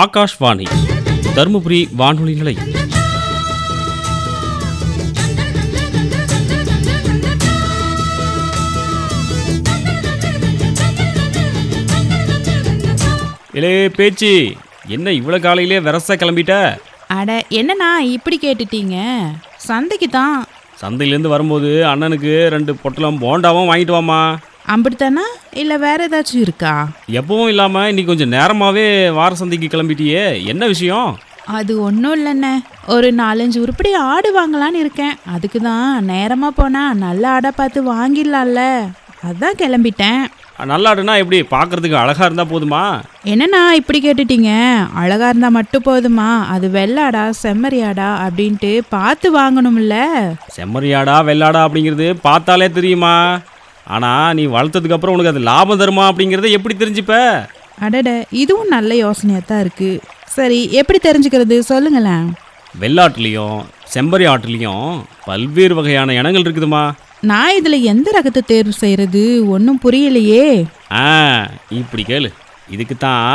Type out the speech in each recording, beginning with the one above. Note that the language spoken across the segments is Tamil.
ஆகாஷ்வாணி தருமபுரி வானொலி நிலையம். இலே பேச்சு என்ன இவ்வளோ காலையிலே வெரசா கிளம்பிட்ட? அட என்னண்ணா இப்படி கேட்டுட்டீங்க? சந்தைக்கு தான் சந்தையிலேருந்து வரும்போது அண்ணனுக்கு ரெண்டு பொட்டலம் போண்டாவும் வாங்கிட்டு வாமா அப்படித்தானா இல்லை வேற ஏதாச்சும் இருக்கா? எப்பவும் இல்லாமல் இன்னைக்கு கொஞ்சம் நேரமாகவே வார சந்தைக்கு கிளம்பிட்டியே. என்ன விஷயம்? அது ஒன்றும் இல்லைண்ணே. ஒரு நாலஞ்சு உருப்படி ஆடு வாங்கலான்னு இருக்கேன். அதுக்கு தான் நேரமாக போனால் நல்ல ஆடை பார்த்து வாங்கிடலாம்ல. அதான் கிளம்பிட்டேன். நல்லாடுனா எப்படி? பார்க்கறதுக்கு அழகாக இருந்தால் போதுமா? என்னண்ணா இப்படி கேட்டுட்டீங்க? அழகா இருந்தா மட்டும் போதுமா? அது வெள்ளாடா செம்மறியாடா அப்படின்ட்டு பார்த்து வாங்கணும்ல. செம்மறியாடா வெள்ளாடா அப்படிங்கிறது பார்த்தாலே தெரியுமா? ஆனால் நீ வளர்த்ததுக்கு அப்புறம் உனக்கு அது லாபம் தருமா அப்படிங்கிறத எப்படி தெரிஞ்சுப்ப? அடட இதுவும் நல்ல யோசனையாக தான் இருக்கு. சரி எப்படி தெரிஞ்சுக்கிறது? சொல்லுங்களேன். வெள்ளாட்டுலேயும் செம்பரி ஆட்டுலேயும் பல்வேறு வகையான இனங்கள் இருக்குதுமா நான் இதில் எந்த ரகத்தை தேர்வு செய்கிறது ஒன்றும் புரியலையே. ஆ இப்படி கேளு. இதுக்கு தான்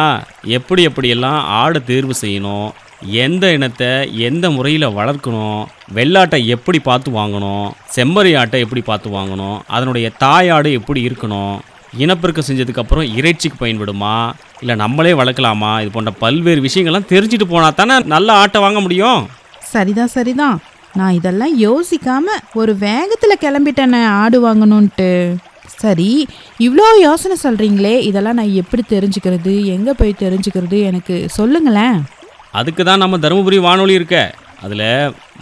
எப்படி எப்படியெல்லாம் ஆடை தேர்வு செய்யணும் எந்த இனத்தை எந்த முறையில் வளர்க்கணும் வெள்ளாட்டை எப்படி பார்த்து வாங்கணும் செம்மறி ஆட்டை எப்படி பார்த்து வாங்கணும் அதனுடைய தாயாடு எப்படி இருக்கணும் இனப்பெருக்கம் செஞ்சதுக்கப்புறம் இறைச்சிக்கு பயன்படுமா இல்லை நம்மளே வளர்க்கலாமா இது போன்ற பல்வேறு விஷயங்கள்லாம் தெரிஞ்சுட்டு போனா தானே நல்ல ஆட்டை வாங்க முடியும்? சரிதான் சரிதான். நான் இதெல்லாம் யோசிக்காம ஒரு வேகத்தில் கிளம்பிட்டேனே ஆடு வாங்கணுன்ட்டு சரி இவ்வளோ யோசனை சொல்கிறீங்களே இதெல்லாம் நான் எப்படி தெரிஞ்சுக்கிறது எங்கே போய் தெரிஞ்சுக்கிறது எனக்கு சொல்லுங்களேன். அதுக்கு தான் நம்ம தருமபுரி வானொலி இருக்க. அதில்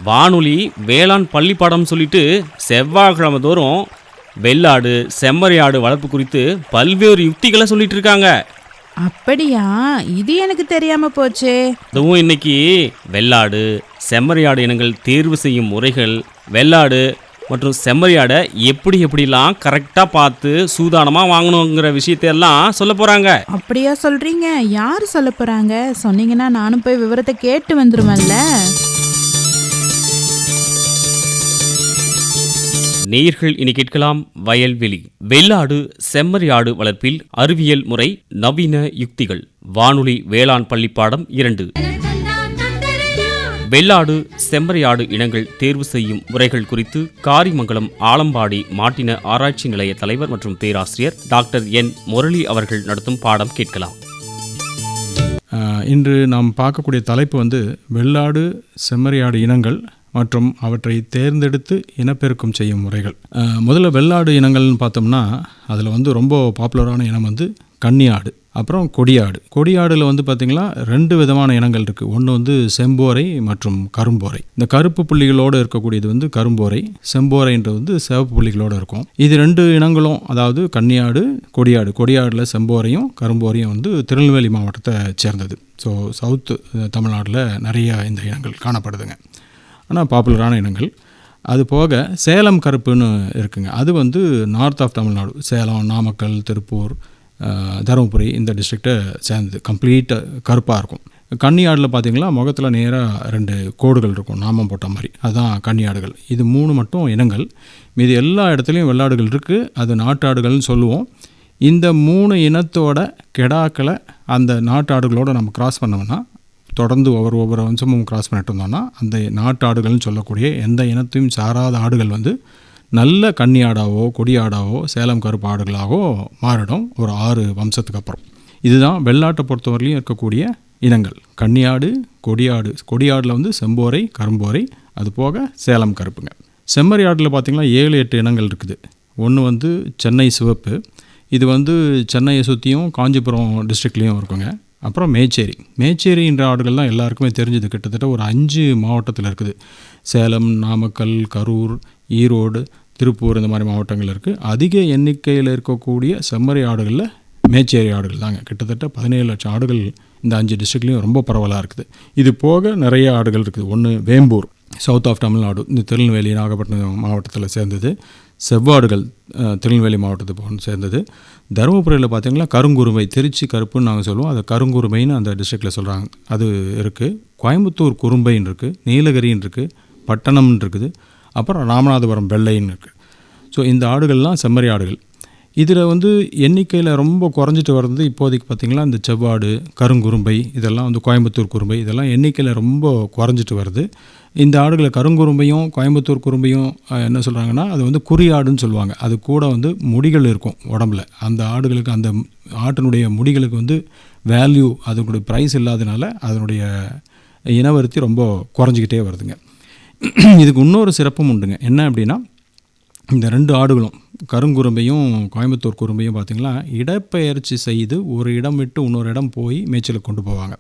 வானொலி வேளாண் பள்ளி பாடம் சொல்லிட்டு செவ்வாய்க்கிழமை தோறும் வெள்ளாடு செம்மறி ஆடு வளர்ப்பு குறித்து பல்வேறு யுக்திகளை சொல்லிட்டு இருக்காங்க. அப்படியா? இது எனக்கு தெரியாம போச்சே. அதுவும் இன்னைக்கு வெள்ளாடு செம்மறி ஆடு இனங்கள் தேர்வு செய்யும் முறைகள் வெள்ளாடு மற்றும் செம்மறி ஆடை எப்படி எப்படிலாம் கரெக்டாக பார்த்து சூதானமாக வாங்கணுங்கிற விஷயத்தையெல்லாம் சொல்ல போகிறாங்க அப்படியா சொல்றீங்க? யார் சொல்ல போறாங்க? சொன்னீங்கன்னா நானும் போய் விவரத்தை கேட்டு வந்துருவேன்ல. நேயர்கள் இனி கேட்கலாம் வயல்வெளி. வெள்ளாடு செம்மறி ஆடு வளர்ப்பில் அறிவியல் முறை நவீன யுக்திகள். வானொலி வேளாண் பள்ளி பாடம் இரண்டு. வெள்ளாடு செம்மறியாடு இனங்கள் தேர்வு செய்யும் முறைகள் குறித்து காரிமங்கலம் ஆலம்பாடி மாட்டின ஆராய்ச்சி நிலைய தலைவர் மற்றும் பேராசிரியர் டாக்டர் என். முரளி அவர்கள் நடத்தும் பாடம் கேட்கலாம். இன்று நாம் பார்க்கக்கூடிய தலைப்பு வந்து வெள்ளாடு செம்மறியாடு இனங்கள் மற்றும் அவற்றை தேர்ந்தெடுத்து இனப்பெருக்கம் செய்யும் முறைகள் முதல்ல வெள்ளாடு இனங்கள்னு பார்த்தோம்னா அதில் வந்து ரொம்ப பாப்புலரான இனம் வந்து கன்னியாடு. அப்புறம் கொடியாடு. கொடியாடில் வந்து பார்த்திங்கன்னா ரெண்டு விதமான இனங்கள் இருக்குது ஒன்று வந்து செம்போரை மற்றும் கரும்போரை. இந்த கருப்பு புள்ளிகளோடு இருக்கக்கூடியது வந்து கரும்போரை. செம்போரைன்றது வந்து சிவப்பு புள்ளிகளோடு இருக்கும். இது ரெண்டு இனங்களும் அதாவது கன்னியாடு கொடியாடு. கொடியாடில் செம்போரையும் கரும்போரையும் வந்து திருநெல்வேலி மாவட்டத்தை சேர்ந்தது. ஸோ சவுத்து தமிழ்நாட்டில் நிறைய இந்த இனங்கள் காணப்படுதுங்க. ஆனால் பாப்புலரான இனங்கள். அது போக சேலம் கருப்புன்னு இருக்குங்க. அது வந்து நார்த் ஆஃப் தமிழ்நாடு. சேலம் நாமக்கல் திருப்பூர் தருமபுரி இந்த டிஸ்ட்ரிக்டை சேர்ந்தது. கம்ப்ளீட்டாக கருப்பாக இருக்கும். கன்னியாடில் பார்த்தீங்கன்னா முகத்தில் நேராக ரெண்டு கோடுகள் இருக்கும் நாமம் போட்ட மாதிரி. அதுதான் கன்னியாடுகள். இது மூணு மட்டும் இனங்கள். மீது எல்லா இடத்துலையும் வெள்ளாடுகள் இருக்குது அது நாட்டாடுகள்னு சொல்லுவோம். இந்த மூணு இனத்தோட கெடாக்களை அந்த நாட்டாடுகளோடு நம்ம கிராஸ் பண்ணோம்னா தொடர்ந்து ஒவ்வொரு ஒவ்வொரு வம்சமும் கிராஸ் பண்ணிட்டு இருந்தோம்னா அந்த நாட்டு ஆடுகள்னு சொல்லக்கூடிய எந்த இனத்தையும் சாராத ஆடுகள் வந்து நல்ல கன்னி ஆடாவோ சேலம் கருப்பு ஆடுகளாகவோ மாறிடும் ஒரு ஆறு வம்சத்துக்கு அப்புறம். இதுதான் வெள்ளாட்டை பொறுத்தவரையிலையும் இருக்கக்கூடிய இனங்கள். கன்னியாடு கொடியாடு கொடியாடில் வந்து செம்போரை கரும்போரை அது போக சேலம் கருப்புங்க. செம்மறி ஆட்டில் பார்த்திங்கன்னா ஏழு எட்டு இனங்கள் இருக்குது. ஒன்று வந்து சென்னை சிவப்பு இது வந்து சென்னையை சுற்றியும் காஞ்சிபுரம் டிஸ்ட்ரிக்ட்லேயும் இருக்குங்க. அப்புறம் மேச்சேரி. மேச்சேரின்ற ஆடுகள் தான் எல்லாருக்குமே தெரிஞ்சது. கிட்டத்தட்ட ஒரு அஞ்சு மாவட்டத்தில் இருக்குது. சேலம் நாமக்கல் கரூர் ஈரோடு திருப்பூர் இந்த மாதிரி மாவட்டங்கள் இருக்குது அதிக எண்ணிக்கையில் இருக்கக்கூடிய செம்மறி ஆடுகளில் மேச்சேரி ஆடுகள் தாங்க. கிட்டத்தட்ட பதினேழு லட்சம் ஆடுகள் இந்த அஞ்சு டிஸ்ட்ரிக்ட்லேயும் ரொம்ப பரவலாக இருக்குது. இது போக நிறைய ஆடுகள் இருக்குது. ஒன்று வேம்பூர் சவுத் ஆஃப் தமிழ்நாடு இந்த திருநெல்வேலி நாகப்பட்டினம் மாவட்டத்தில் சேர்ந்தது. செவ்வாடுகள் திருநெல்வேலி மாவட்டத்தை சேர்ந்தது. தருமபுரியில் பார்த்திங்கன்னா கருங்குருமை திருச்சி கருப்புன்னு நாங்கள் சொல்லுவோம். அது கருங்குருமைன்னு அந்த டிஸ்ட்ரிக்டில் சொல்கிறாங்க அது இருக்குது கோயம்புத்தூர் குறும்பைன்னு இருக்குது நீலகிரின்னு இருக்குது பட்டணம்னு இருக்குது. அப்புறம் ராமநாதபுரம் வெள்ளைன்னு இருக்குது ஸோ இந்த ஆடுகள்லாம் செம்மறி ஆடுகள். இதில் வந்து எண்ணிக்கையில் ரொம்ப குறைஞ்சிட்டு வர்றது இப்போதைக்கு பார்த்திங்கன்னா இந்த செவ்வாடு கருங்குறும்பை இதெல்லாம் வந்து கோயம்புத்தூர் குறும்பை இதெல்லாம் எண்ணிக்கையில் ரொம்ப குறைஞ்சிட்டு வருது. இந்த ஆடுகளை கருங்குறும்பையும் கோயம்புத்தூர் குறும்பையும் என்ன சொல்கிறாங்கன்னா அது வந்து குறியாடுன்னு சொல்லுவாங்க. அது கூட வந்து முடிகள் இருக்கும் உடம்புல. அந்த ஆடுகளுக்கு அந்த ஆட்டினுடைய முடிகளுக்கு வந்து வேல்யூ அதனுடைய ப்ரைஸ் இல்லாதனால அதனுடைய இனவருத்தி ரொம்ப குறைஞ்சிக்கிட்டே வருதுங்க. இதுக்கு இன்னொரு சிறப்பும் உண்டுங்க. என்ன அப்படின்னா இந்த ரெண்டு ஆடுகளும் கருங்குறும்பையும் கோயம்புத்தூர் குறும்பையும் பார்த்திங்களா இடப்பெயர்ச்சி செய்து ஒரு இடம் விட்டு இன்னொரு இடம் போய் மேய்ச்சலுக்கு கொண்டு போவாங்க.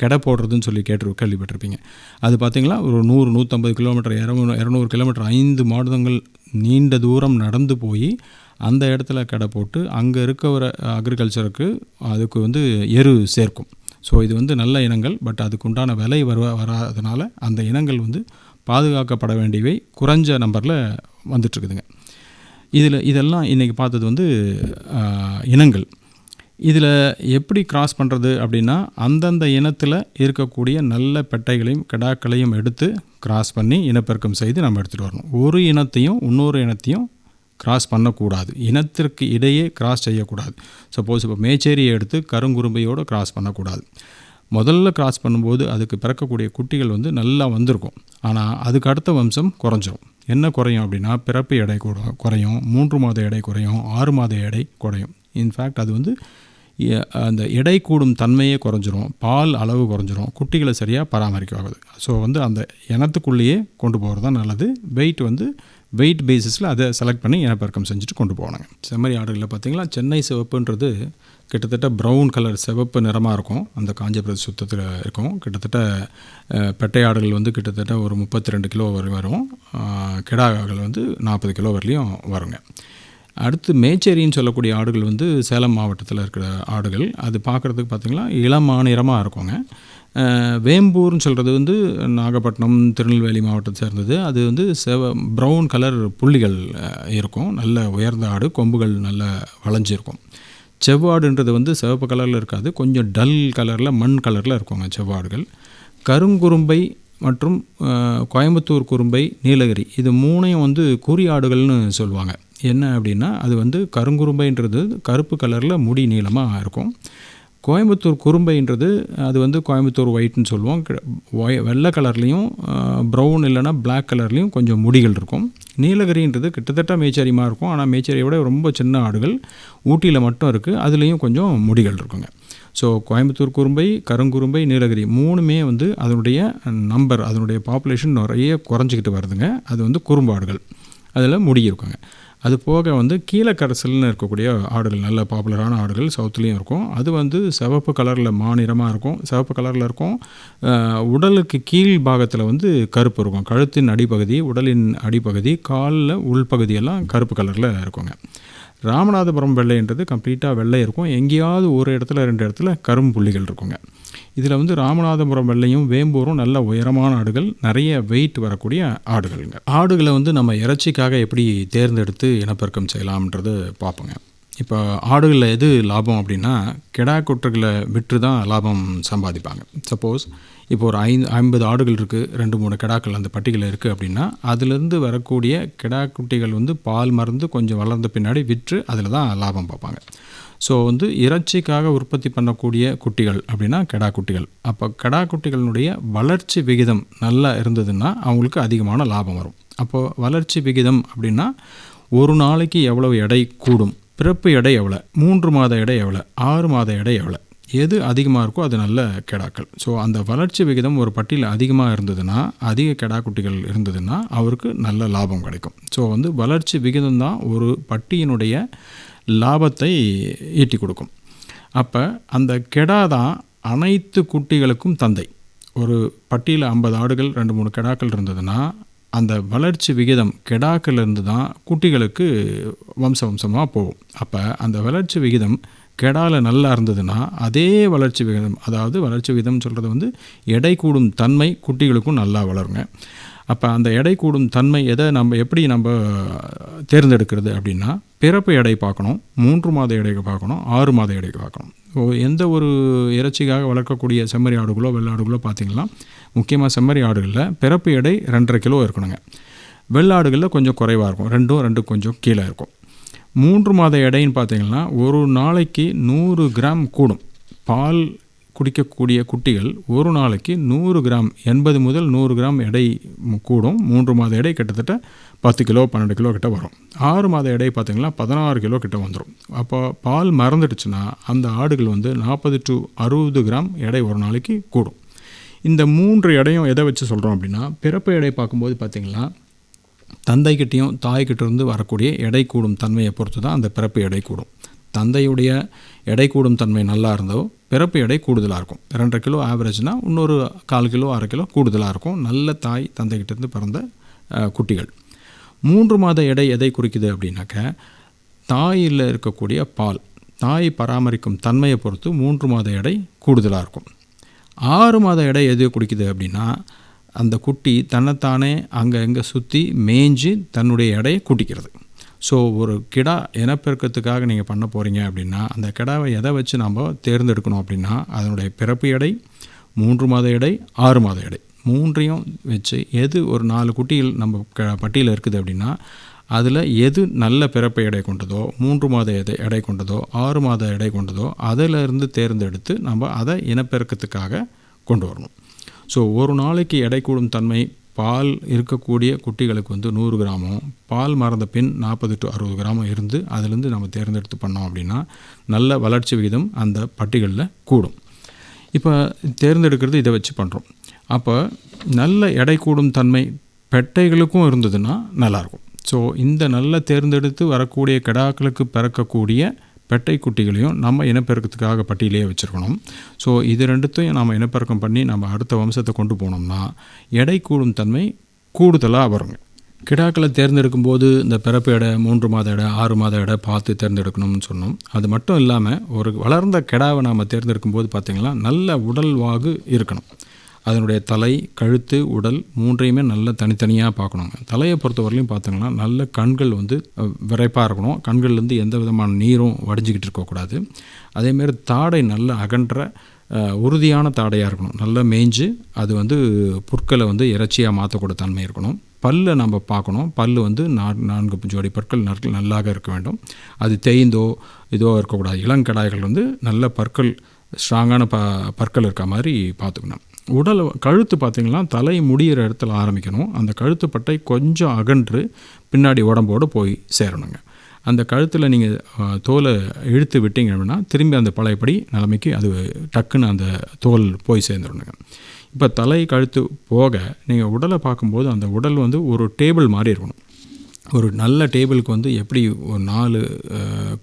கெடை போடுறதுன்னு சொல்லி கேட்டு கேள்விப்பட்டிருப்பீங்க. அது பார்த்திங்களா ஒரு நூறு நூற்றம்பது கிலோமீட்டர் இரநூறு இரநூறு கிலோமீட்டர் ஐந்து மாதங்கள் நீண்ட தூரம் நடந்து போய் அந்த இடத்துல கடை போட்டு அங்கே இருக்கிற அக்ரிகல்ச்சருக்கு அதுக்கு வந்து எரு சேர்க்கும். ஸோ இது வந்து நல்ல இனங்கள் பட் அதுக்கு உண்டான விலை வர வராதனால அந்த இனங்கள் வந்து பாதுகாக்கப்பட வேண்டியவை குறைஞ்ச நம்பரில் வந்துட்டுருக்குதுங்க இதில் இதெல்லாம் இன்றைக்கி பார்த்தது வந்து இனங்கள். இதில் எப்படி கிராஸ் பண்ணுறது அப்படின்னா அந்தந்த இனத்தில் இருக்கக்கூடிய நல்ல பெட்டைகளையும் கிடாக்களையும் எடுத்து கிராஸ் பண்ணி இனப்பெருக்கம் செய்து நம்ம எடுத்துகிட்டு வரணும். ஒரு இனத்தையும் இன்னொரு இனத்தையும் கிராஸ் பண்ணக்கூடாது. இனத்திற்கு இடையே கிராஸ் செய்யக்கூடாது. சப்போஸ் இப்போ மேச்சேரியை எடுத்து கருங்குறும்பையோடு கிராஸ் பண்ணக்கூடாது. முதல்ல கிராஸ் பண்ணும்போது அதுக்கு பிறக்கக்கூடிய குட்டிகள் வந்து நல்லா வந்திருக்கும். ஆனால் அதுக்கு அடுத்த வம்சம் குறைஞ்சிரும். என்ன குறையும் அப்படின்னா பிறப்பு எடை கூட- குறையும் மூன்று மாத எடை குறையும் ஆறு மாத எடை குறையும். இன்ஃபேக்ட் அது வந்து அந்த எடை கூடும் தன்மையே குறைஞ்சிரும் பால் அளவு குறைஞ்சிரும் குட்டிகளை சரியாக பராமரிக்காகுது ஸோ வந்து அந்த இனத்துக்குள்ளேயே கொண்டு போகிறது தான் நல்லது. வெயிட் வந்து வெயிட் பேசிஸில் அதை செலக்ட் பண்ணி இனப்பெருக்கம் செஞ்சுட்டு கொண்டு போனாங்க செம்மறி ஆடுகளில் பார்த்திங்கன்னா சென்னை சிவப்புன்றது கிட்டத்தட்ட ப்ரௌன் கலர் சிவப்பு நிறமாக இருக்கும். அந்த காஞ்சிபுரம் சுத்தத்தில் இருக்கும். கிட்டத்தட்ட பெட்டை ஆடுகள் வந்து கிட்டத்தட்ட ஒரு முப்பத்தி ரெண்டு கிலோ வரை வரும். அஹ், வந்து நாற்பது கிலோ வரலையும் வருங்க. அடுத்து மேச்சேரின்னு சொல்லக்கூடிய ஆடுகள் வந்து சேலம் மாவட்டத்தில் இருக்கிற ஆடுகள். அது பார்க்குறதுக்கு பார்த்திங்கன்னா இளமாநிறமாக இருக்குங்க. வேம்பூர்னு சொல்கிறது வந்து நாகப்பட்டினம் திருநெல்வேலி மாவட்டத்தை சேர்ந்தது. அது வந்து செவ ப்ரௌன் கலர் புள்ளிகள் இருக்கும். நல்ல உயர்ந்த ஆடு கொம்புகள் நல்ல வளைஞ்சிருக்கும். செவ்வாடுன்றது வந்து சிவப்பு கலரில் இருக்காது. கொஞ்சம் டல் கலரில் மண் கலரில் இருக்குங்க செவ்வாடுகள். கருங்குறும்பை மற்றும் கோயம்புத்தூர் குறும்பை நீலகிரி இது மூணையும் வந்து குறியாடுகள்னு சொல்லுவாங்க. என்ன அப்படின்னா அது வந்து கருங்குறும்பைன்றது கருப்பு கலரில் முடி நீளமாக இருக்கும். கோயம்புத்தூர் குறும்பைன்றது அது வந்து கோயம்புத்தூர் ஒயிட்னு சொல்லுவோம். கி- வெள்ளை கலர்லேயும் ப்ரௌன் இல்லைனா பிளாக் கலர்லேயும் கொஞ்சம் முடிகள் இருக்கும். நீலகிரின்றது கிட்டத்தட்ட மேச்சேரிமாக இருக்கும். ஆனால் மேச்சேரியை விட ரொம்ப சின்ன ஆடுகள் ஊட்டியில் மட்டும் இருக்குது அதுலேயும் கொஞ்சம் முடிகள் இருக்குங்க. ஸோ கோயம்புத்தூர் குறும்பை கருங்குறும்பை நீலகிரி மூணுமே வந்து அதனுடைய நம்பர் அதனுடைய பாப்புலேஷன் நிறைய குறைஞ்சிக்கிட்டு வருதுங்க. அது வந்து குறும்பாடுகள். அதில் முடி இருக்குங்க. அது போக வந்து கீழக்கரசல்னு இருக்கக்கூடிய ஆடுகள் நல்ல பாப்புலரான ஆடுகள் சவுத்துலேயும் இருக்கும். அது வந்து சிவப்பு கலரில் மாநிறமாக இருக்கும். சிவப்பு கலரில் இருக்கும். உடலுக்கு கீழ் பாகத்தில் வந்து கருப்பு இருக்கும். கழுத்தின் அடிப்பகுதி உடலின் அடிப்பகுதி காலில் உள்பகுதியெல்லாம் கருப்பு கலரில் இருக்குங்க. ராமநாதபுரம் வெள்ளைன்றது கம்ப்ளீட்டாக வெள்ளை இருக்கும். எங்கேயாவது ஒரு இடத்துல ரெண்டு இடத்துல கரும்புள்ளிகள் இருக்குங்க. இதில் வந்து ராமநாதபுரம் வெள்ளையும் வேம்பூரும் நல்ல உயரமான ஆடுகள் நிறைய வெயிட் வரக்கூடிய ஆடுகள்ங்க ஆடுகளை வந்து நம்ம இறைச்சிக்காக எப்படி தேர்ந்தெடுத்து இனப்பெருக்கம் செய்யலாம்ன்றது பார்ப்போங்க. இப்போ ஆடுகளில் எது லாபம் அப்படின்னா கெடா குட்டுகளை விற்று தான் லாபம் சம்பாதிப்பாங்க. சப்போஸ் இப்போ ஒரு ஐந்து ஐம்பது ஆடுகள் இருக்குது ரெண்டு மூணு கெடாக்கள் அந்த பட்டிகளில் இருக்குது அப்படின்னா அதுலேருந்து வரக்கூடிய கெடா குட்டிகள் வந்து பால் மறந்து கொஞ்சம் வளர்ந்த பின்னாடி விற்று அதில் தான் லாபம் பார்ப்பாங்க. ஸோ வந்து இறைச்சிக்காக உற்பத்தி பண்ணக்கூடிய குட்டிகள் அப்படின்னா கெடா குட்டிகள். அப்போ கெடா குட்டிகளினுடைய வளர்ச்சி விகிதம் நல்லா இருந்ததுன்னா அவங்களுக்கு அதிகமான லாபம் வரும். அப்போது வளர்ச்சி விகிதம் அப்படின்னா ஒரு நாளைக்கு எவ்வளவு எடை கூடும்? பிறப்பு எடை எவ்வளோ? மூன்று மாத எடை எவ்வளோ? ஆறு மாத எடை எவ்வளோ? எது அதிகமாக இருக்கோ அது நல்ல கெடாக்கள். ஸோ அந்த வளர்ச்சி விகிதம் ஒரு பட்டியில் அதிகமாக இருந்ததுன்னா அதிக கெடா குட்டிகள் இருந்ததுன்னா அவருக்கு நல்ல லாபம் கிடைக்கும். ஸோ வந்து வளர்ச்சி விகிதம் தான் ஒரு பட்டியினுடைய லாபத்தை ஈட்டி கொடுக்கும். அப்போ அந்த கெடா தான் அனைத்து குட்டிகளுக்கும் தந்தை. ஒரு பட்டியில் ஐம்பது ஆடுகள் ரெண்டு மூணு கெடாக்கள் இருந்ததுன்னா அந்த வளர்ச்சி விகிதம் கெடாக்கள்லேருந்து தான் குட்டிகளுக்கு வம்ச வம்சமாக போகும். அப்போ அந்த வளர்ச்சி விகிதம் கெடால நல்லா இருந்ததுன்னா அதே வளர்ச்சி விகிதம் அதாவது வளர்ச்சி விகிதம் சொல்கிறது வந்து எடை கூடும் தன்மை குட்டிகளுக்கும் நல்லா வளருங்க. அப்போ அந்த எடை கூடும் தன்மை எதை நம்ம எப்படி நம்ம தேர்ந்தெடுக்கிறது அப்படின்னா பிறப்பு எடை பார்க்கணும் மூன்று மாத எடைக்கு பார்க்கணும் ஆறு மாத எடைக்கு பார்க்கணும். ஸோ எந்த ஒரு இறைச்சிக்காக வளர்க்கக்கூடிய செம்மறி ஆடுகளோ வெள்ளாடுகளோ பார்த்தீங்கன்னா முக்கியமாக செம்மறி ஆடுகளில் பிறப்பு எடை ரெண்டரை கிலோ இருக்கணுங்க. வெள்ளாடுகளில் கொஞ்சம் குறைவாக இருக்கும் ரெண்டும் ரெண்டு கொஞ்சம் கீழே இருக்கும். மூன்று மாத எடைன்னு பார்த்தீங்கன்னா ஒரு நாளைக்கு நூறு கிராம் கூடும். பால் குடிக்கக்கூடிய குட்டிகள் ஒரு நாளைக்கு நூறு கிராம் எண்பது முதல் நூறு கிராம் எடை கூடும். மூன்று மாத எடை கிட்டத்தட்ட பத்து கிலோ பன்னெண்டு கிலோ கிட்ட வரும். ஆறு மாத எடை பார்த்திங்கன்னா பதினாறு கிலோ கிட்ட வந்துடும் அப்போ பால் மறந்துடுச்சுன்னா அந்த ஆடுகள் வந்து நாற்பது டு அறுபது கிராம் எடை ஒரு நாளைக்கு கூடும். இந்த மூன்று எடையும் எதை வச்சு சொல்கிறோம் அப்படின்னா பிறப்பு எடை பார்க்கும்போது பார்த்திங்கன்னா தந்தைக்கிட்டேயும் தாய்கிட்டேருந்து வரக்கூடிய எடை கூடும் தன்மையை பொறுத்து தான் அந்த பிறப்பு எடை கூடும். தந்தையுடைய எடை கூடும் தன்மை நல்லா இருந்தோ பிறப்பு எடை கூடுதலாக இருக்கும். ரெண்டரை கிலோ ஆவரேஜ்னா இன்னொரு கால் கிலோ அரை கிலோ கூடுதலாக இருக்கும். நல்ல தாய் தந்தைகிட்டேருந்து பிறந்த குட்டிகள். மூன்று மாத எடை எதை குறிக்குது அப்படின்னாக்க தாயில் இருக்கக்கூடிய பால் தாய் பராமரிக்கும் தன்மையை பொறுத்து மூன்று மாத எடை கூடுதலாக இருக்கும். ஆறு மாத எடை எது குடிக்குது அப்படின்னா அந்த குட்டி தன்னைத்தானே அங்கே இங்கே சுற்றி மேய்ஞ்சு தன்னுடைய எடையை கூட்டிக்கிறது. ஸோ ஒரு கிடா இனப்பெருக்கத்துக்காக நீங்கள் பண்ண போகிறீங்க அப்படின்னா அந்த கிடாவை எதை வச்சு நம்ம தேர்ந்தெடுக்கணும் அப்படின்னா அதனுடைய பிறப்பு எடை மூன்று மாத எடை ஆறு மாத எடை. மூன்றையும் வச்சு எது ஒரு நாலு குட்டியில் நம்ம க பட்டியில் இருக்குது அப்படின்னா அதில் எது நல்ல பிறப்பு எடை கொண்டதோ மூன்று மாத எடை எடை கொண்டதோ ஆறு மாத எடை கொண்டதோ அதிலிருந்து தேர்ந்தெடுத்து நம்ம அதை இனப்பெருக்கத்துக்காக கொண்டு வரணும். ஸோ ஒரு நாளைக்கு எடை கூடும் தன்மை பால் இருக்கக்கூடிய குட்டிகளுக்கு வந்து நூறு கிராமும் பால் மறந்த பின் நாற்பது டு அறுபது கிராமும் இருந்து அதிலிருந்து நம்ம தேர்ந்தெடுத்து பண்ணோம் அப்படின்னா நல்ல வளர்ச்சி விகிதம் அந்த பட்டிகளில் கூடும். இப்போ தேர்ந்தெடுக்கிறது இதை வச்சு பண்ணுறோம் அப்போ நல்ல எடை கூடும் தன்மை பெட்டைகளுக்கும் இருந்ததுன்னா நல்லாயிருக்கும் ஸோ இந்த நல்ல தேர்ந்தெடுத்து வரக்கூடிய கிடாக்களுக்கு பிறக்கக்கூடிய பெட்டை குட்டிகளையும் நம்ம இனப்பெருக்கத்துக்காக பட்டியலே வச்சுருக்கணும். ஸோ இது ரெண்டுத்தையும் நம்ம இனப்பெருக்கம் பண்ணி நம்ம அடுத்த வம்சத்தை கொண்டு போனோம்னா எடை கூடும் தன்மை கூடுதலாக வருங்க கிடாக்களை தேர்ந்தெடுக்கும் போது இந்த பிறப்பு எடை மூன்று மாத எடை ஆறு மாத எடை பார்த்து தேர்ந்தெடுக்கணும்னு சொன்னோம். அது மட்டும் இல்லாமல் ஒரு வளர்ந்த கிடாவை நாம் தேர்ந்தெடுக்கும் போது பார்த்திங்கன்னா நல்ல உடல் வாகு இருக்கணும். அதனுடைய தலை கழுத்து உடல் மூன்றையுமே நல்ல தனித்தனியாக பார்க்கணுங்க. தலையை பொறுத்தவரையிலையும் பார்த்தீங்கன்னா நல்ல கண்கள் வந்து விரைப்பாக இருக்கணும். கண்கள்லேருந்து எந்த விதமான நீரும் வடிஞ்சிக்கிட்டு இருக்கக்கூடாது. அதேமாரி தாடை நல்ல அகன்ற உறுதியான தாடையாக இருக்கணும். நல்லா மேய்ஞ்சு அது வந்து புற்களை வந்து இறைச்சியாக மாற்றக்கூட தன்மை இருக்கணும். பல்லை நம்ம பார்க்கணும். பல் வந்து நான்கு ஜோடி பற்கள் நற்கள் நல்லாக இருக்க வேண்டும். அது தேய்ந்தோ இதோ இருக்கக்கூடாது. இளங்கடாய்கள் வந்து நல்ல பற்கள் ஸ்ட்ராங்கான ப பற்கள் இருக்க மாதிரி பார்த்துக்கணும். உடல் கழுத்து பார்த்திங்கன்னா தலை முடியிற இடத்துல ஆரம்பிக்கணும். அந்த கழுத்து பட்டை கொஞ்சம் அகன்று பின்னாடி உடம்போடு போய் சேரணுங்க. அந்த கழுத்தில் நீங்கள் தோலை இழுத்து விட்டீங்க அப்படின்னா திரும்பி அந்த பழையபடி நிலைமைக்கு அது டக்குன்னு அந்த தோல் போய் சேர்ந்துடணுங்க இப்போ தலை கழுத்து போக நீங்கள் உடலை பார்க்கும்போது அந்த உடல் வந்து ஒரு டேபிள் மாதிரி இருக்கணும். ஒரு நல்ல டேபிளுக்கு வந்து எப்படி ஒரு நாலு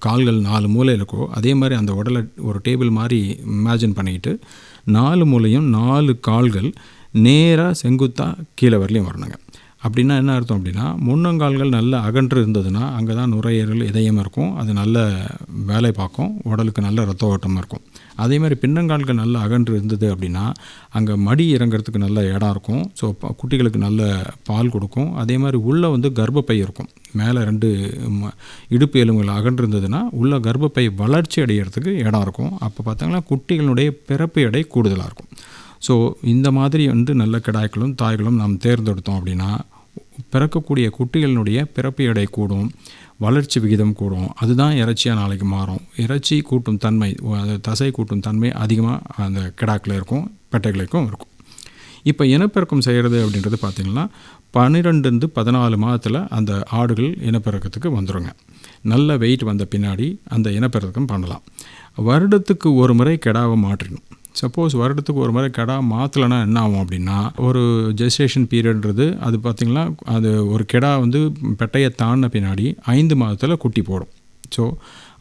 கால்கள் நாலு மூலை இருக்கோ அதே மாதிரி அந்த உடலை ஒரு டேபிள் மாதிரி இமேஜின் பண்ணிக்கிட்டு நாலு மூலையும் நாலு கால்கள் நேராக செங்குத்தாக கீழே வரலையும் வரணுங்க. அப்படின்னா என்ன அர்த்தம் அப்படின்னா முன்னங்கால்கள் நல்ல அகன்று இருந்ததுன்னா அங்கே தான் நுரையீரல் இதயம் இருக்கும் அது நல்ல வேலை பார்க்கும் உடலுக்கு நல்ல ரத்த ஓட்டம் இருக்கும். அதே மாதிரி பின்னங்கால்கள் நல்ல அகன்று இருந்தது அப்படின்னா அங்கே மடி இறங்குறதுக்கு நல்ல இடம் இருக்கும் ஸோ குட்டிகளுக்கு நல்ல பால் கொடுக்கும். அதே மாதிரி உள்ளே வந்து கர்ப்பப்பை இருக்கும். மேலே ரெண்டு ம- இடுப்பு எலும்புகள் அகன்று இருந்ததுன்னா உள்ள கர்ப்பப்பை வளர்ச்சி அடைகிறதுக்கு இடம் இருக்கும். அப்போ பார்த்தாங்கன்னா குட்டிகளுடைய பிறப்பு எடை கூடுதலாக இருக்கும். ஸோ இந்த மாதிரி வந்து நல்ல கிடாய்களும் தாய்களும் நாம் தேர்ந்தெடுத்தோம் அப்படின்னா பிறக்கக்கூடிய குட்டிகளினுடைய பிறப்பு எடை கூடும் வளர்ச்சி விகிதம் கூடும். அதுதான் இறைச்சியாக நாளைக்கு மாறும். இறைச்சி கூட்டும் தன்மை அது தசை கூட்டும் தன்மை அதிகமாக அந்த கிடாக்கில் இருக்கும் பெட்டைகளுக்கும் இருக்கும். இப்போ இனப்பெருக்கம் செய்கிறது அப்படின்றது பார்த்திங்கன்னா பன்னிரெண்டுலேருந்து பதினாலு மாதத்தில் அந்த ஆடுகள் இனப்பெருக்கத்துக்கு வந்துருங்க. நல்ல வெயிட் வந்த பின்னாடி அந்த இனப்பெருக்கம் பண்ணலாம். வருடத்துக்கு ஒரு முறை கிடாவை மாற்றிடணும் சப்போஸ் வருடத்துக்கு ஒரு முறை கிடா மாற்றலைன்னா என்ன ஆகும் அப்படின்னா ஒரு ஜெஸ்டேஷன் பீரியட்ன்றது அது பார்த்திங்கன்னா அது ஒரு கிடா வந்து பெட்டையை தாண்டின பின்னாடி ஐந்து மாதத்தில் குட்டி போடும். ஸோ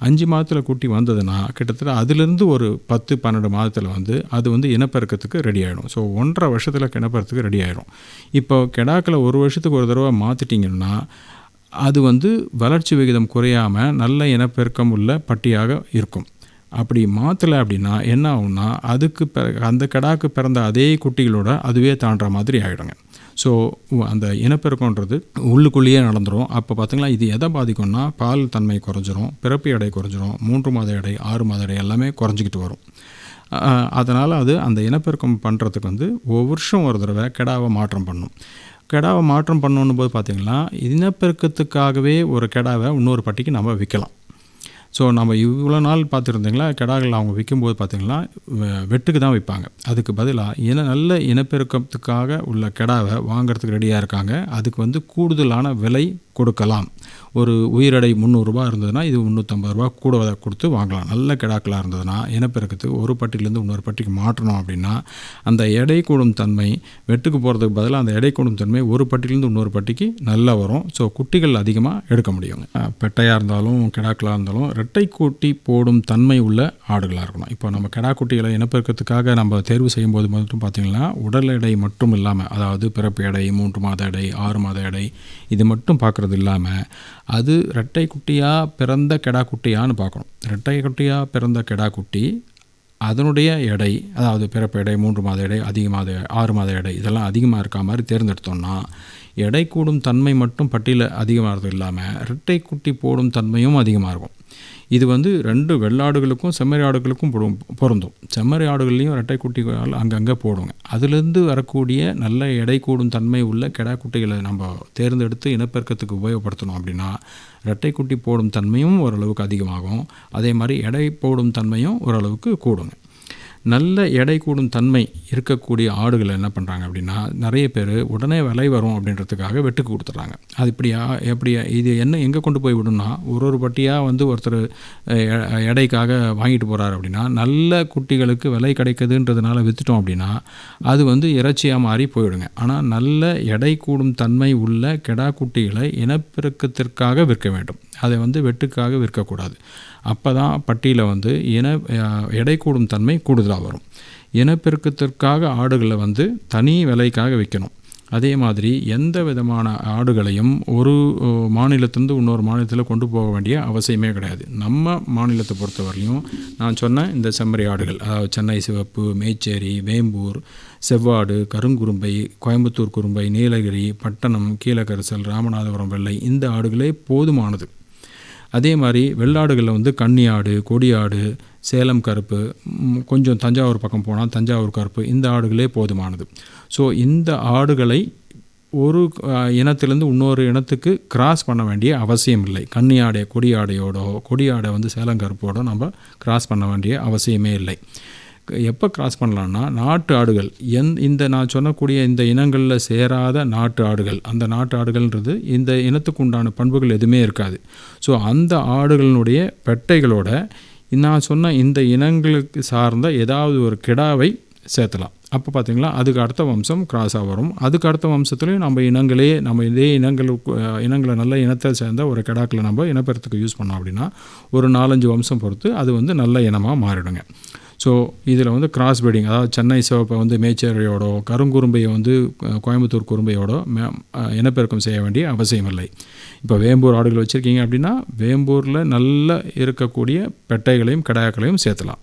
அஞ்சு மாதத்தில் குட்டி வந்ததுன்னா கிட்டத்தட்ட அதுலேருந்து ஒரு பத்து பன்னெண்டு மாதத்தில் வந்து அது வந்து இனப்பெருக்கத்துக்கு ரெடி ஆகிடும் ஸோ ஒன்றரை வருஷத்தில் இனப்பெருக்கத்துக்கு ரெடி ஆகிடும் இப்போ கெடாக்களை ஒரு வருஷத்துக்கு ஒரு தடவை மாற்றிட்டிங்கன்னா அது வந்து வளர்ச்சி விகிதம் குறையாமல் நல்ல இனப்பெருக்கம் உள்ள பட்டியாக இருக்கும். அப்படி மாற்றலை அப்படின்னா என்ன ஆகும்னா அதுக்கு பிற அந்த கடாக்கு பிறந்த அதே குட்டிகளோட அதுவே தாண்டுற மாதிரி ஆகிடுங்க ஸோ அந்த இனப்பெருக்கன்றது உள்ளுக்குள்ளேயே நடந்துடும் அப்போ பார்த்திங்களா இது எதை பாதிக்கும்னா பால் தன்மை குறைஞ்சிரும் பிறப்பு எடை குறைஞ்சிரும் மூன்று மாத எடை ஆறு மாத எடை எல்லாமே குறைஞ்சிக்கிட்டு வரும். அதனால் அது அந்த இனப்பெருக்கம் பண்ணுறதுக்கு வந்து ஒவ்வொரு வருஷம் ஒரு தடவை கெடாவை மாற்றம் பண்ணும். கெடாவை மாற்றம் பண்ணணும் போது பார்த்திங்கன்னா இனப்பெருக்கத்துக்காகவே ஒரு கெடாவை இன்னொரு பட்டிக்கு நம்ம விற்கலாம் ஸோ நம்ம இவ்வளோ நாள் பார்த்துருந்தீங்களா? கெடாக்கள் அவங்க விற்கும்போது பார்த்திங்கன்னா வெட்டுக்கு தான் விற்பாங்க. அதுக்கு பதிலாக இன நல்ல இனப்பெருக்கத்துக்காக உள்ள கெடாவை வாங்குறதுக்கு ரெடியாக இருக்காங்க. அதுக்கு வந்து கூடுதலான விலை கொடுக்கலாம். ஒரு உயிரடை முந்நூறுரூபா இருந்ததுன்னா இது முந்நூற்றம்பது ரூபா கூட கொடுத்து வாங்கலாம். நல்ல கிடாக்களாக இருந்ததுன்னா இனப்பெருக்கத்துக்கு ஒரு பட்டியிலேருந்து இன்னொரு பட்டிக்கு மாற்றணும் அப்படின்னா அந்த எடை கூடும் தன்மை வெட்டுக்கு போகிறதுக்கு பதிலாக அந்த எடை கூடும் தன்மை ஒரு பட்டியிலேருந்து இன்னொரு பட்டிக்கு நல்லா வரும். ஸோ குட்டிகள் அதிகமாக எடுக்க முடியும். பெட்டையாக இருந்தாலும் கிடாக்களாக இருந்தாலும் ரெட்டை கூட்டி போடும் தன்மை உள்ள ஆடுகளாக இருக்கணும். இப்போ நம்ம கிடா குட்டிகளை இனப்பெருக்கத்துக்காக நம்ம தேர்வு செய்யும்போது மட்டும் பார்த்திங்கன்னா உடல் எடை மட்டும் இல்லாமல் அதாவது பிறப்பு எடை மூன்று மாத எடை ஆறு மாத எடை இது மட்டும் பார்க்குறது இல்லாமல் அது ரெட்டை குட்டியாக பிறந்த கெடா குட்டியான்னு பார்க்கணும். ரெட்டை குட்டியாக பிறந்த கெடா குட்டி அதனுடைய எடை அதாவது பிறப்பு எடை மூன்று மாத எடை அதிக மாத ஆறு மாத எடை இதெல்லாம் அதிகமாக இருக்க மாதிரி தேர்ந்தெடுத்தோம்னா எடை கூடும் தன்மை மட்டும் பட்டியல அதிகமாகிறது இல்லாமல் ரெட்டை குட்டி போடும் தன்மையும் அதிகமாக இருக்கும். இது வந்து ரெண்டு வெள்ளாடுகளுக்கும் செம்மறி ஆடுகளுக்கும் பொரும்- பொருந்தும். செம்மறி ஆடுகள்லையும் இரட்டை குட்டிகள் அங்கங்கே போடுங்க. அதுலேருந்து வரக்கூடிய நல்ல எடை கூடும் தன்மை உள்ள கெடா குட்டிகளை நம்ம தேர்ந்தெடுத்து இனப்பெருக்கத்துக்கு உபயோகப்படுத்தணும் அப்படின்னா இரட்டை குட்டி போடும் தன்மையும் ஓரளவுக்கு அதிகமாகும். அதே மாதிரி எடை போடும் தன்மையும் ஓரளவுக்கு கூடுங்க. நல்ல எடை கூடும் தன்மை இருக்கக்கூடிய ஆடுகளை என்ன பண்ணுறாங்க அப்படின்னா நிறைய பேர் உடனே விலை வரும் அப்படின்றதுக்காக வெட்டுக்கு கொடுத்துட்றாங்க. அது இப்படியா எப்படியா இது என்ன எங்கே கொண்டு போய் விடும்னா ஒரு ஒரு பட்டியாக வந்து ஒருத்தர் எ- எடைக்காக வாங்கிட்டு போகிறாரு அப்படின்னா நல்ல குட்டிகளுக்கு விலை கிடைக்குதுன்றதுனால விற்றுட்டோம் அப்படின்னா அது வந்து இறைச்சியாக மாறி போயிடுங்க. ஆனால் நல்ல எடை கூடும் தன்மை உள்ள கெடா குட்டிகளை இனப்பெருக்கத்திற்காக விற்க வேண்டும். அதை வந்து வெட்டுக்காக விற்கக்கூடாது. அப்போ தான் பட்டியில் வந்து இன எடை கூடும் தன்மை கூடுதலாக வரும். இனப்பெருக்கத்திற்காக ஆடுகளை வந்து தனி விலைக்காக விற்கணும் அதே மாதிரி எந்த விதமான ஆடுகளையும் ஒரு அஹ், மாநிலத்திலிருந்து இன்னொரு மாநிலத்தில் கொண்டு போக வேண்டிய அவசியமே கிடையாது. நம்ம மாநிலத்தை பொறுத்தவரையிலும் நான் சொன்ன இந்த செம்மறி ஆடுகள் அதாவது சென்னை சிவப்பு மேச்சேரி வேம்பூர் செவ்வாடு கருங்குறும்பை கோயம்புத்தூர் குறும்பை நீலகிரி பட்டணம் கீழக்கரிசல் ராமநாதபுரம் வெள்ளை இந்த ஆடுகளே போதுமானது. அதே மாதிரி வெள்ளாடுகளில் வந்து கன்னியாடு கொடியாடு சேலம் கருப்பு கொஞ்சம் தஞ்சாவூர் பக்கம் போனால் தஞ்சாவூர் கருப்பு இந்த ஆடுகளே போதுமானது. ஸோ இந்த ஆடுகளை ஒரு இனத்திலேருந்து இன்னொரு இனத்துக்கு கிராஸ் பண்ண வேண்டிய அவசியம் இல்லை. கன்னியாடை கொடியாடையோடோ கொடியாடை வந்து சேலம் கருப்போட நம்ம கிராஸ் பண்ண வேண்டிய அவசியமே இல்லை. எப்போ கிராஸ் பண்ணலான்னா நாட்டு ஆடுகள். எந் இந்த நான் சொன்னக்கூடிய இந்த இனங்களில் சேராத நாட்டு ஆடுகள். அந்த நாட்டு ஆடுகள்ன்றது இந்த இனத்துக்கு உண்டான பண்புகள் எதுவுமே இருக்காது. ஸோ அந்த ஆடுகளினுடைய பெட்டைகளோட நான் சொன்ன இந்த இனங்களுக்கு சார்ந்த ஏதாவது ஒரு கிடாவை சேர்த்தலாம். அப்போ பார்த்தீங்களா அதுக்கு அடுத்த வம்சம் கிராஸாக வரும். அதுக்கு அடுத்த வம்சத்துலேயும் நம்ம இனங்களே நம்ம இதே இனங்களுக்கு இனங்களை நல்ல இனத்தை சேர்ந்த ஒரு கிடாக்களை நம்ம இனப்பெருத்துக்கு யூஸ் பண்ணோம் அப்படின்னா ஒரு நாலஞ்சு வம்சம் பொறுத்து அது வந்து நல்ல இனமாக மாறிடுங்க. ஸோ இதில் வந்து கிராஸ் பிரீடிங் அதாவது சென்னை சிவப்பை வந்து மேச்சேரியோடோ கருங்குறும்பையை வந்து கோயம்புத்தூர் குறும்பையோடோ மே இனப்பெருக்கம் செய்ய வேண்டிய அவசியம் இல்லை. இப்போ வேம்பூர் ஆடுகள் வச்சுருக்கீங்க அப்படின்னா வேம்பூரில் நல்ல இருக்கக்கூடிய பெட்டைகளையும் கிடாக்களையும் சேர்த்தலாம்.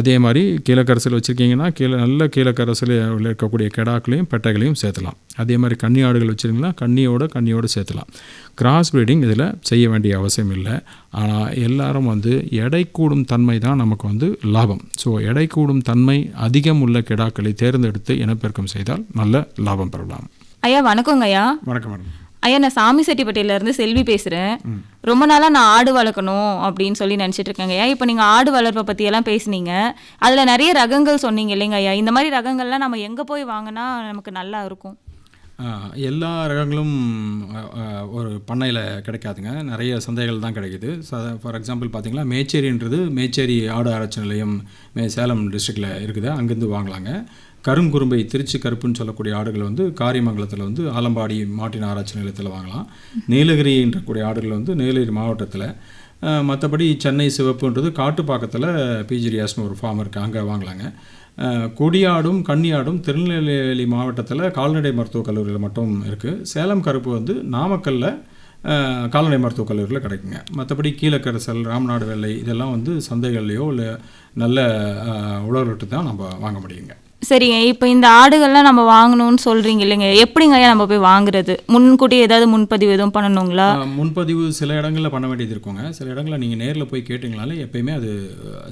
அதே மாதிரி கீழக்கரசில் வச்சுருக்கீங்கன்னா கீழே நல்ல கீழக்கரசில் இருக்கக்கூடிய கெடாக்களையும் பெட்டைகளையும் சேர்த்தலாம். அதே மாதிரி கன்னி ஆடுகள் வச்சுருந்தீங்கன்னா கன்னியோட கன்னியோடு சேர்த்தலாம். கிராஸ் பிரீடிங் இதில் செய்ய வேண்டிய அவசியம் இல்லை. ஆனால் எல்லாரும் வந்து எடை கூடும் தன்மை தான் நமக்கு வந்து லாபம். ஸோ எடை கூடும் தன்மை அதிகம் உள்ள கெடாக்களை தேர்ந்தெடுத்து இனப்பெருக்கம் செய்தால் நல்ல லாபம் பெறலாம். ஐயா வணக்கங்க ஐயா. வணக்கம் மேடம் ஐயா நான் சாமி செட்டிப்பட்டியில இருந்து செல்வி பேசுறேன். ரொம்ப நாளா நான் ஆடு வளர்க்கணும் அப்படின்னு சொல்லி நினைச்சிட்டு இருக்கேங்க ஐயா இப்போ நீங்க ஆடு வளர்ப்பை பத்தி எல்லாம் பேசுனீங்க? அதுல நிறைய ரகங்கள் சொன்னீங்க இல்லைங்க ஐயா. இந்த மாதிரி ரகங்கள்லாம் நம்ம எங்க போய் வாங்கினா நமக்கு நல்லா இருக்கும்? எல்லா ரகங்களும் ஒரு பண்ணையில் கிடைக்காதுங்க. நிறைய சந்தைகள் தான் கிடைக்குது. ஃபார் எக்ஸாம்பிள் பார்த்தீங்கன்னா மேச்சேரின்றது மேச்சேரி ஆடு ஆராய்ச்சி நிலையம் சேலம் டிஸ்ட்ரிக்டில் இருக்குது. அங்கேருந்து வாங்கலாங்க. கருங்குறும்பை திருச்சி கருப்புன்னு சொல்லக்கூடிய ஆடுகள் வந்து காரியமங்கலத்தில் வந்து ஆலம்பாடி மாட்டின ஆராய்ச்சி நிலையத்தில் வாங்கலாம். நீலகிரின்றக்கூடிய ஆடுகள் வந்து நீலகிரி மாவட்டத்தில். மற்றபடி சென்னை சிவப்புன்றது காட்டுப்பாக்கத்தில் பிஜிரியாஸ்னு ஒரு ஃபார்ம் இருக்குது அங்கே வாங்கலாங்க. கொடியாடும் கன்னியாடும் திருநெல்வேலி மாவட்டத்தில் கால்நடை மருத்துவக் கல்லூரியில் மட்டும் இருக்குது சேலம் கருப்பு வந்து நாமக்கல்லில் கால்நடை மருத்துவக் கல்லூரியில் கிடைக்குங்க. மற்றபடி கீழக்கரசல் ராம்நாடு வெள்ளை இதெல்லாம் வந்து சந்தைகள்லையோ இல்லை நல்ல அஹ், உழவர்கிட்ட தான் நம்ம வாங்க முடியுங்க. சரிங்க இப்போ இந்த ஆடுகள்லாம் நம்ம வாங்கணும்னு சொல்றீங்க இல்லைங்க எப்படிங்க ஐயா நம்ம போய் வாங்குறது? முன்கூட்டி ஏதாவது முன்பதிவு எதுவும் பண்ணணுங்களா? முன்பதிவு சில இடங்களில் பண்ண வேண்டியது இருக்குங்க. சில இடங்களில் நீங்கள் நேரில் போய் கேட்டிங்கனாலே எப்பயுமே அது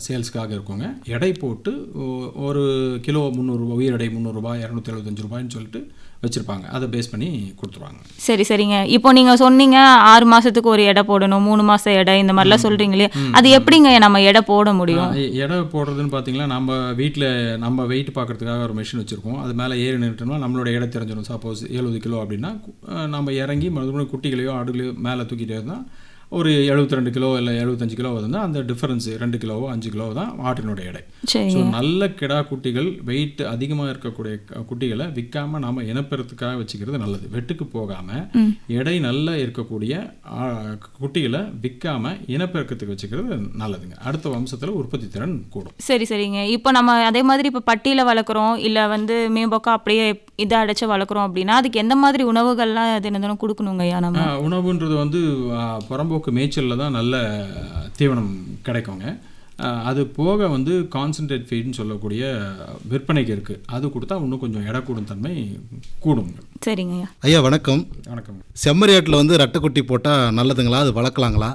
சேல்ஸ்க்காக இருக்குங்க. எடை போட்டு ஒரு கிலோ முந்நூறுரூவா உயிர் எடை முந்நூறுரூபா இரநூத்தி எழுபத்தஞ்சு ரூபாய்ன்னு சொல்லிட்டு வச்சுருப்பாங்க. அதை பேஸ் பண்ணி கொடுத்துருவாங்க. சரி சரிங்க. இப்போ நீங்க சொன்னீங்க ஆறு மாசத்துக்கு ஒரு எடை போடணும் மூணு மாசம் எடை இந்த மாதிரிலாம் சொல்றீங்களே அது எப்படிங்க நம்ம எடை போட முடியும்? எடை போடுறதுன்னு பார்த்தீங்கன்னா நம்ம வீட்டில் நம்ம வெயிட் பார்க்குறதுக்காக ஒரு மிஷின் வச்சுருக்கோம். அது மேலே ஏறி நின்றுட்டோம்னா நம்மளோட இடம் தெரிஞ்சிடும் சப்போஸ் எழுபது கிலோ அப்படின்னா நம்ம இறங்கி மறுபடியும் குட்டிகளையோ ஆடுகளையோ மேலே தூக்கிட்டே இருந்தால் ஒரு 72 ரெண்டு கிலோ இல்லை எழுபத்தஞ்சு கிலோ வருதுன்னா அந்த டிஃபரன்ஸ் ரெண்டு கிலோவோ அஞ்சு கிலோ தான் ஆட்டினுடைய எடை. ஸோ நல்ல கிடா குட்டிகள் வெயிட் அதிகமாக இருக்கக்கூடிய குட்டிகளை விற்காம நாம இனப்பெருத்துக்காக வச்சுக்கிறது நல்லது. வெட்டுக்கு போகாம எடை நல்லா இருக்கக்கூடிய குட்டிகளை விற்காம இனப்பெருக்கத்துக்கு வச்சுக்கிறது நல்லதுங்க. அடுத்த வம்சத்தில் உற்பத்தி திறன் கூடும். சரி சரிங்க. இப்போ நம்ம அதே மாதிரி இப்போ பட்டியில வளர்க்குறோம் இல்லை வந்து மேம்போக்கா அப்படியே இதை அடைச்சு வளர்க்குறோம் அப்படின்னா அதுக்கு எந்த மாதிரி உணவுகள்லாம் தினம் தினம் கொடுக்கணுங்க ஐயா நம்ம? உணவுன்றது வந்து ஆ, புறம்போக்கு மேய்ச்சலில் தான் நல்ல தீவனம் கிடைக்குங்க. அது போக வந்து கான்சன்ட்ரேட் ஃபீட்னு சொல்லக்கூடிய விற்பனைக்கு இருக்குது அது கொடுத்தா இன்னும் கொஞ்சம் எடை கூடும் தன்மை கூடுங்க சரிங்க ஐயா. ஐயா வணக்கம். வணக்கம். செம்மறியாட்டில் வந்து ரெட்டைக்குட்டி போட்டால் நல்லதுங்களா? அது வளர்க்கலாங்களா?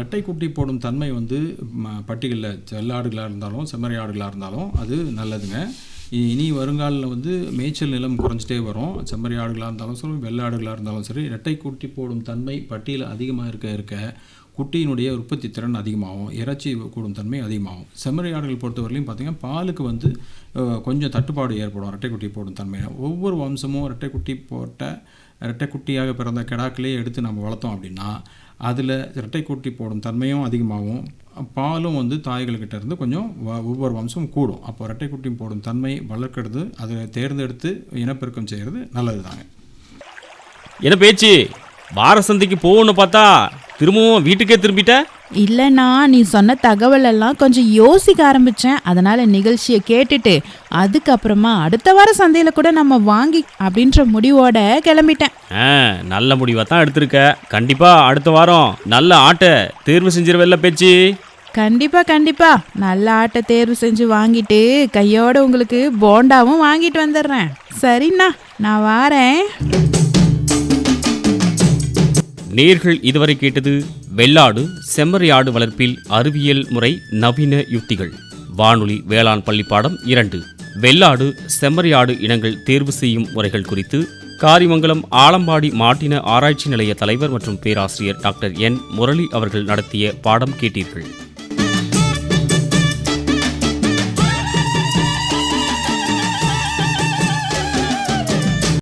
ரெட்டை குட்டி போடும் தன்மை வந்து ம- பட்டிகளில் செல்லாடுகளாக இருந்தாலும் செம்மறி ஆடுகளாக இருந்தாலும் அது நல்லதுங்க. இனி வருங்காலில் வந்து மேய்ச்சல் நிலம் குறைஞ்சிட்டே வரும். செம்மறி ஆடுகளாக இருந்தாலும் சரி வெள்ளை ஆடுகளாக இருந்தாலும் சரி இரட்டை குட்டி போடும் தன்மை பட்டியில் அதிகமாக இருக்க இருக்க குட்டியினுடைய உற்பத்தி திறன் அதிகமாகும். இறைச்சி கூடும் தன்மை அதிகமாகும். செம்மறி ஆடுகள் பொறுத்தவரையிலையும் பார்த்தீங்கன்னா பாலுக்கு வந்து கொஞ்சம் தட்டுப்பாடு ஏற்படும். இரட்டை குட்டி போடும் தன்மை. ஒவ்வொரு வம்சமும் இரட்டை குட்டி போட்ட ரெட்டை குட்டியாக பிறந்த கிடாக்களே எடுத்து நம்ம வளர்த்தோம் அப்படின்னா அதில் இரட்டை கூட்டி போடும் தன்மையும் அதிகமாகும். பாலும் வந்து தாய்கள்கிட்ட இருந்து கொஞ்சம் வ- ஒவ்வொரு வம்சமும் கூடும். அப்போ இரட்டை குட்டி போடும் தன்மை வளர்க்கிறது அதை தேர்ந்தெடுத்து இனப்பெருக்கம் செய்கிறது நல்லது தாங்க என்ன பேச்சு? வார சந்தைக்கு போகணும்னு பார்த்தா திரும்பவும் வீட்டுக்கே திரும்பிட்ட? இல்லைண்ணா நீ சொன்ன தகவல் எல்லாம் கொஞ்சம் யோசிக்க ஆரம்பிச்சேன். அதனால நிகழ்ச்சியை கேட்டுட்டு அதுக்கப்புறமா அடுத்த வார சந்தையில கூட நம்ம வாங்கி அப்படின்ற முடிவோட கிளம்பிட்டேன். நல்ல முடிவாக தான் எடுத்திருக்க. கண்டிப்பாக அடுத்த வாரம் நல்ல ஆட்டை தேர்வு செஞ்சிருவல்ல பேச்சு. கண்டிப்பா கண்டிப்பா. நல்ல ஆட்டை தேர்வு செஞ்சு வாங்கிட்டு கையோட உங்களுக்கு போண்டாவும் வாங்கிட்டு வந்துடுறேன். சரிண்ணா நான் வாரேன். நேர்கள் இதுவரை கேட்டது வெள்ளாடு செம்மறியாடு வளர்ப்பில் அறிவியல் முறை நவீன யுக்திகள். வானொலி வேளாண் பள்ளிப்பாடம் இரண்டு. வெள்ளாடு செம்மறியாடு இனங்கள் தேர்வு செய்யும் முறைகள் குறித்து காரிமங்கலம் ஆலம்பாடி மாட்டின ஆராய்ச்சி நிலைய தலைவர் மற்றும் பேராசிரியர் டாக்டர் என். முரளி அவர்கள் நடத்திய பாடம் கேட்டீர்கள்.